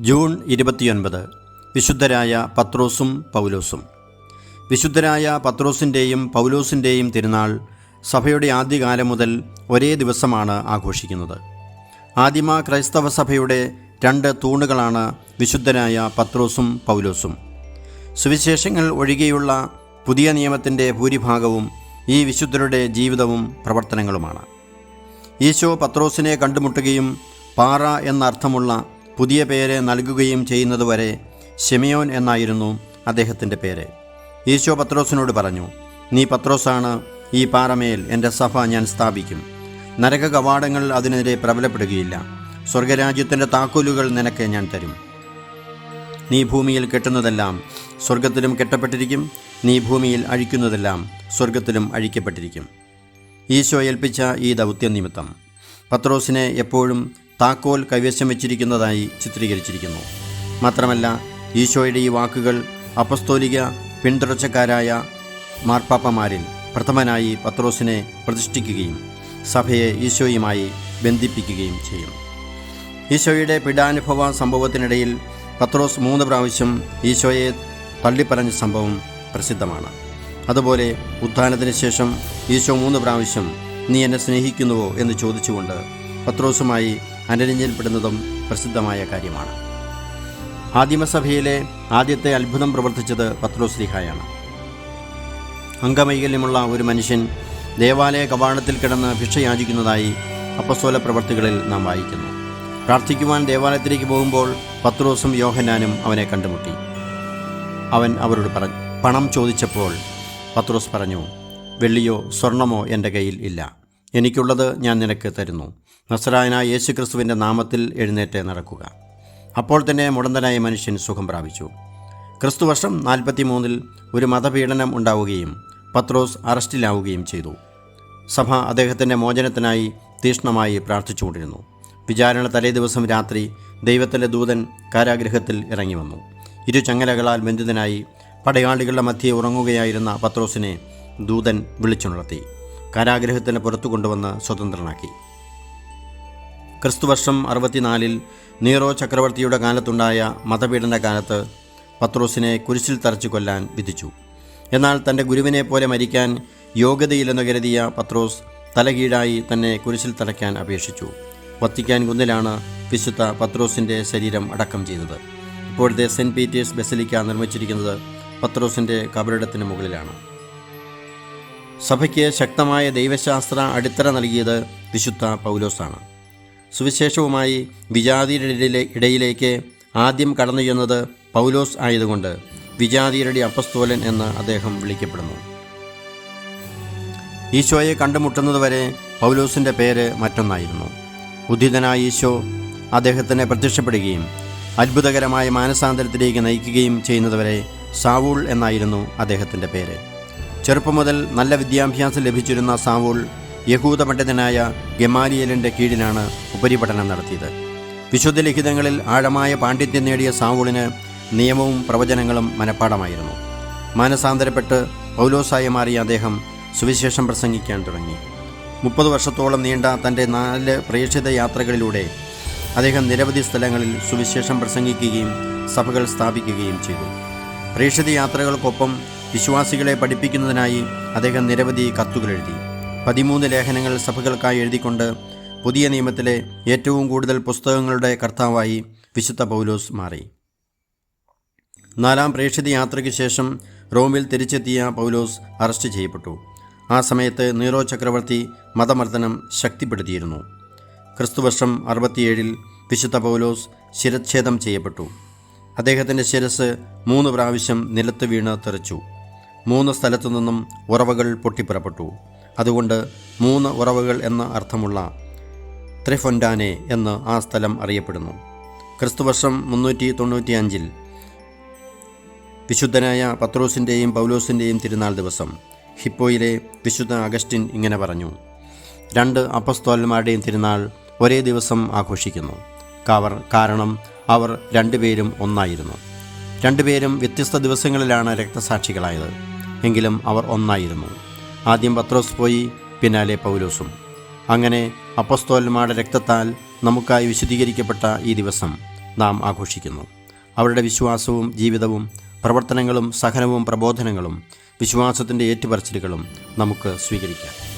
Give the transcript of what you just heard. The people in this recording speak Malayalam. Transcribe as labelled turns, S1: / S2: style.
S1: ജൂൺ ഇരുപത്തിയൊൻപത് വിശുദ്ധരായ പത്രോസും പൗലോസും. വിശുദ്ധരായ പത്രോസിന്റെയും പൗലോസിന്റെയും തിരുനാൾ സഭയുടെ ആദ്യകാലം മുതൽ ഒരേ ദിവസമാണ് ആഘോഷിക്കുന്നത്. ആദിമ ക്രൈസ്തവ സഭയുടെ രണ്ട് തൂണുകളാണ് വിശുദ്ധരായ പത്രോസും പൗലോസും. സുവിശേഷങ്ങൾ ഒഴികെയുള്ള പുതിയ നിയമത്തിന്റെ ഭൂരിഭാഗവും ഈ വിശുദ്ധരുടെ ജീവിതവും പ്രവർത്തനങ്ങളുമാണ്. ഈശോ പത്രോസിനെ കണ്ടുമുട്ടുകയും പാറ എന്നർത്ഥമുള്ള പുതിയ പേര് നൽകുകയും ചെയ്യുന്നതുവരെ ഷെമിയോൻ എന്നായിരുന്നു അദ്ദേഹത്തിന്റെ പേര്. ഈശോ പത്രോസിനോട് പറഞ്ഞു നീ പത്രോസാണ് ഈ പാറമേൽ എന്റെ സഭ ഞാൻ സ്ഥാപിക്കും. നരക കവാടങ്ങൾ അതിനെതിരെ പ്രബലപ്പെടുകയില്ല. സ്വർഗരാജ്യത്തിന്റെ താക്കോലുകൾ നിനക്ക് ഞാൻ തരും. നീ ഭൂമിയിൽ കെട്ടുന്നതെല്ലാം സ്വർഗത്തിലും കെട്ടപ്പെട്ടിരിക്കും. നീ ഭൂമിയിൽ അഴിക്കുന്നതെല്ലാം സ്വർഗത്തിലും അഴിക്കപ്പെട്ടിരിക്കും. ഈശോ ഏൽപ്പിച്ച ഈ ദൗത്യ നിമിത്തം പത്രോസിനെ എപ്പോഴും താക്കോൽ കൈവശം വെച്ചിരിക്കുന്നതായി ചിത്രീകരിച്ചിരിക്കുന്നു. മാത്രമല്ല ഈശോയുടെ ഈ വാക്കുകൾ അപസ്തോലിക പിന്തുടർച്ചക്കാരായ മാർപ്പാപ്പമാരിൽ പ്രഥമനായി പത്രോസിനെ പ്രതിഷ്ഠിക്കുകയും സഭയെ ഈശോയുമായി ബന്ധിപ്പിക്കുകയും ചെയ്യും. ഈശോയുടെ പീഡാനുഭവ സംഭവത്തിനിടയിൽ പത്രോസ് മൂന്ന് പ്രാവശ്യം ഈശോയെ തള്ളിപ്പറഞ്ഞ സംഭവം പ്രസിദ്ധമാണ്. അതുപോലെ ഉത്ഥാനത്തിന് ശേഷം ഈശോ മൂന്ന് പ്രാവശ്യം നീ എന്നെ സ്നേഹിക്കുന്നുവോ? എന്ന് ചോദിച്ചുകൊണ്ട് പത്രോസുമായി അനുരഞ്ജനപ്പെടുന്നതും പ്രസിദ്ധമായ കാര്യമാണ്. ആദിമസഭയിലെ ആദ്യത്തെ അത്ഭുതം പ്രവർത്തിച്ചത് പത്രോസ് ലിഹായാണ് അംഗവൈകല്യമുള്ള ഒരു മനുഷ്യൻ ദേവാലയ കവാടത്തിൽ കിടന്ന് ഭിക്ഷ യാചിക്കുന്നതായി അപ്പസ്തോല പ്രവർത്തികളിൽ നാം വായിക്കുന്നു. പ്രാർത്ഥിക്കുവാൻ ദേവാലയത്തിലേക്ക് പോകുമ്പോൾ പത്രോസും യോഹനാനും അവനെ കണ്ടുമുട്ടി. അവൻ അവരോട് പറഞ്ഞു പണം ചോദിച്ചപ്പോൾ പത്രോസ് പറഞ്ഞു വെള്ളിയോ സ്വർണമോ എന്റെ കയ്യിൽ ഇല്ല. എനിക്കുള്ളത് ഞാൻ നിനക്ക് തരുന്നു. നസറായനായ യേശുക്രിസ്തുവിന്റെ നാമത്തിൽ എഴുന്നേറ്റ് നടക്കുക. അപ്പോൾ തന്നെ മുടന്തനായ മനുഷ്യൻ സുഖം പ്രാപിച്ചു. ക്രിസ്തുവർഷം നാൽപ്പത്തി മൂന്നിൽ ഒരു മതപീഡനം ഉണ്ടാവുകയും പത്രോസ് അറസ്റ്റിലാവുകയും ചെയ്തു. സഭ അദ്ദേഹത്തിന്റെ മോചനത്തിനായി തീഷ്ണമായി പ്രാർത്ഥിച്ചുകൊണ്ടിരുന്നു. വിചാരണ തലേ ദിവസം രാത്രി ദൈവത്തിന്റെ ദൂതൻ കാരാഗ്രഹത്തിൽ ഇറങ്ങി വന്നു. ഇരു ചങ്ങലകളാൽ ബന്ധിതനായി പടയാളികളുടെ മധ്യേ ഉറങ്ങുകയായിരുന്ന പത്രോസിനെ ദൂതൻ വിളിച്ചുണർത്തി. കാരാഗൃഹത്തിന് പുറത്തു കൊണ്ടുവന്ന് സ്വതന്ത്രനാക്കി. ക്രിസ്തുവർഷം അറുപത്തിനാലിൽ നീറോ ചക്രവർത്തിയുടെ കാലത്തുണ്ടായ മതപീഡന കാലത്ത് പത്രോസിനെ കുരിശിൽ തറച്ചു കൊല്ലാൻ വിധിച്ചു. എന്നാൽ തന്റെ ഗുരുവിനെ പോലെ മരിക്കാൻ യോഗ്യതയില്ലെന്ന് കരുതിയ പത്രോസ് തലകീഴായി തന്നെ കുരിശിൽ തറയ്ക്കാൻ അപേക്ഷിച്ചു. വത്തിക്കാൻ കുന്നിലാണ് വിശുദ്ധ പത്രോസിന്റെ ശരീരം അടക്കം ചെയ്തത്. ഇപ്പോഴത്തെ സെന്റ് പീറ്റേഴ്സ് ബസലിക്ക നിർമ്മിച്ചിരിക്കുന്നത് പത്രോസിന്റെ കബറിടത്തിന് മുകളിലാണ്. സഭയ്ക്ക് ശക്തമായ ദൈവശാസ്ത്ര അടിത്തറ നൽകിയത് വിശുദ്ധ പൗലോസാണ്. സുവിശേഷവുമായി വിജാതിയുടെ ഇടയിലേക്ക് ആദ്യം കടന്നു ചെന്നത് പൗലോസ് ആയതുകൊണ്ട് വിജാതിയരുടെ അപ്പസ്തോലൻ എന്ന് അദ്ദേഹം വിളിക്കപ്പെടുന്നു. ഈശോയെ കണ്ടുമുട്ടുന്നതുവരെ പൗലോസിന്റെ പേര് മറ്റൊന്നായിരുന്നു. ഉദ്ധിതനായ ഈശോ അദ്ദേഹത്തിന് പ്രത്യക്ഷപ്പെടുകയും അത്ഭുതകരമായ മാനസാന്തരത്തിലേക്ക് നയിക്കുകയും ചെയ്യുന്നതുവരെ സാവൂൾ എന്നായിരുന്നു അദ്ദേഹത്തിന്റെ പേര്. ചെറുപ്പം മുതൽ നല്ല വിദ്യാഭ്യാസം ലഭിച്ചിരുന്ന സാവൂൾ യഹൂദ പണ്ഡിതനായ ഗമാലിയലിന്റെ കീഴിലാണ് ഉപരിപഠനം നടത്തിയത്. വിശുദ്ധ ലിഖിതങ്ങളിൽ ആഴമായ പാണ്ഡിത്യം നേടിയ സാവൂളിന് നിയമവും പ്രവചനങ്ങളും മനഃപ്പാടമായിരുന്നു. മാനസാന്തരപ്പെട്ട് പൗലോസായി മാറിയ അദ്ദേഹം സുവിശേഷം പ്രസംഗിക്കാൻ തുടങ്ങി. മുപ്പത് വർഷത്തോളം നീണ്ട തന്റെ നാല് പ്രേക്ഷിത യാത്രകളിലൂടെ അദ്ദേഹം നിരവധി സ്ഥലങ്ങളിൽ സുവിശേഷം പ്രസംഗിക്കുകയും സഭകൾ സ്ഥാപിക്കുകയും ചെയ്തു. പ്രേക്ഷിത യാത്രകൾക്കൊപ്പം വിശ്വാസികളെ പഠിപ്പിക്കുന്നതിനായി അദ്ദേഹം നിരവധി കത്തുകൾ എഴുതി. പതിമൂന്ന് ലേഖനങ്ങൾ സഭകൾക്കായി എഴുതിക്കൊണ്ട് പുതിയ നിയമത്തിലെ ഏറ്റവും കൂടുതൽ പുസ്തകങ്ങളുടെ കർത്താവായി വിശുദ്ധ പൗലോസ് മാറി. നാലാം പ്രേക്ഷിത യാത്രയ്ക്ക് ശേഷം റോമിൽ തിരിച്ചെത്തിയ പൗലോസ് അറസ്റ്റ് ചെയ്യപ്പെട്ടു. ആ സമയത്ത് നീറോ ചക്രവർത്തി മതമർദ്ദനം ശക്തിപ്പെടുത്തിയിരുന്നു. ക്രിസ്തുവർഷം അറുപത്തിയേഴിൽ വിശുദ്ധ പൗലോസ് ശിരച്ഛേദം ചെയ്യപ്പെട്ടു. അദ്ദേഹത്തിന്റെ ശിരസ് മൂന്ന് പ്രാവശ്യം നിലത്ത് വീണ് തെറിച്ചു. മൂന്ന് സ്ഥലത്തു നിന്നും ഉറവകൾ പൊട്ടിപ്പുറപ്പെട്ടു. അതുകൊണ്ട് മൂന്ന് ഉറവകൾ എന്ന അർത്ഥമുള്ള ത്രിഫൊൻഡാനെ എന്ന് ആ സ്ഥലം അറിയപ്പെടുന്നു. ക്രിസ്തുവർഷം മുന്നൂറ്റി തൊണ്ണൂറ്റി അഞ്ചിൽ വിശുദ്ധനായ പത്രോസിന്റെയും പൗലോസിന്റെയും തിരുനാൾ ദിവസം ഹിപ്പോയിലെ വിശുദ്ധ അഗസ്റ്റിൻ ഇങ്ങനെ പറഞ്ഞു രണ്ട് അപ്പസ്തോലന്മാരുടെയും തിരുനാൾ ഒരേ ദിവസം ആഘോഷിക്കുന്നു. കാവർ കാരണം അവർ രണ്ടുപേരും ഒന്നായിരുന്നു. രണ്ടുപേരും വ്യത്യസ്ത ദിവസങ്ങളിലാണ് രക്തസാക്ഷികളായത്. എങ്കിലും അവർ ഒന്നായിരുന്നു. ആദ്യം പത്രോസ് പോയി പിന്നാലെ പൗലോസും. അങ്ങനെ അപ്പസ്തോലന്മാരുടെ രക്തത്താൽ നമുക്കായി വിശദീകരിക്കപ്പെട്ട ഈ ദിവസം നാം ആഘോഷിക്കുന്നു. അവരുടെ വിശ്വാസവും ജീവിതവും പ്രവർത്തനങ്ങളും സഹനവും പ്രബോധനങ്ങളും വിശ്വാസത്തിന്റെ ഏറ്റുപറച്ചിലുകളും നമുക്ക് സ്വീകരിക്കാം.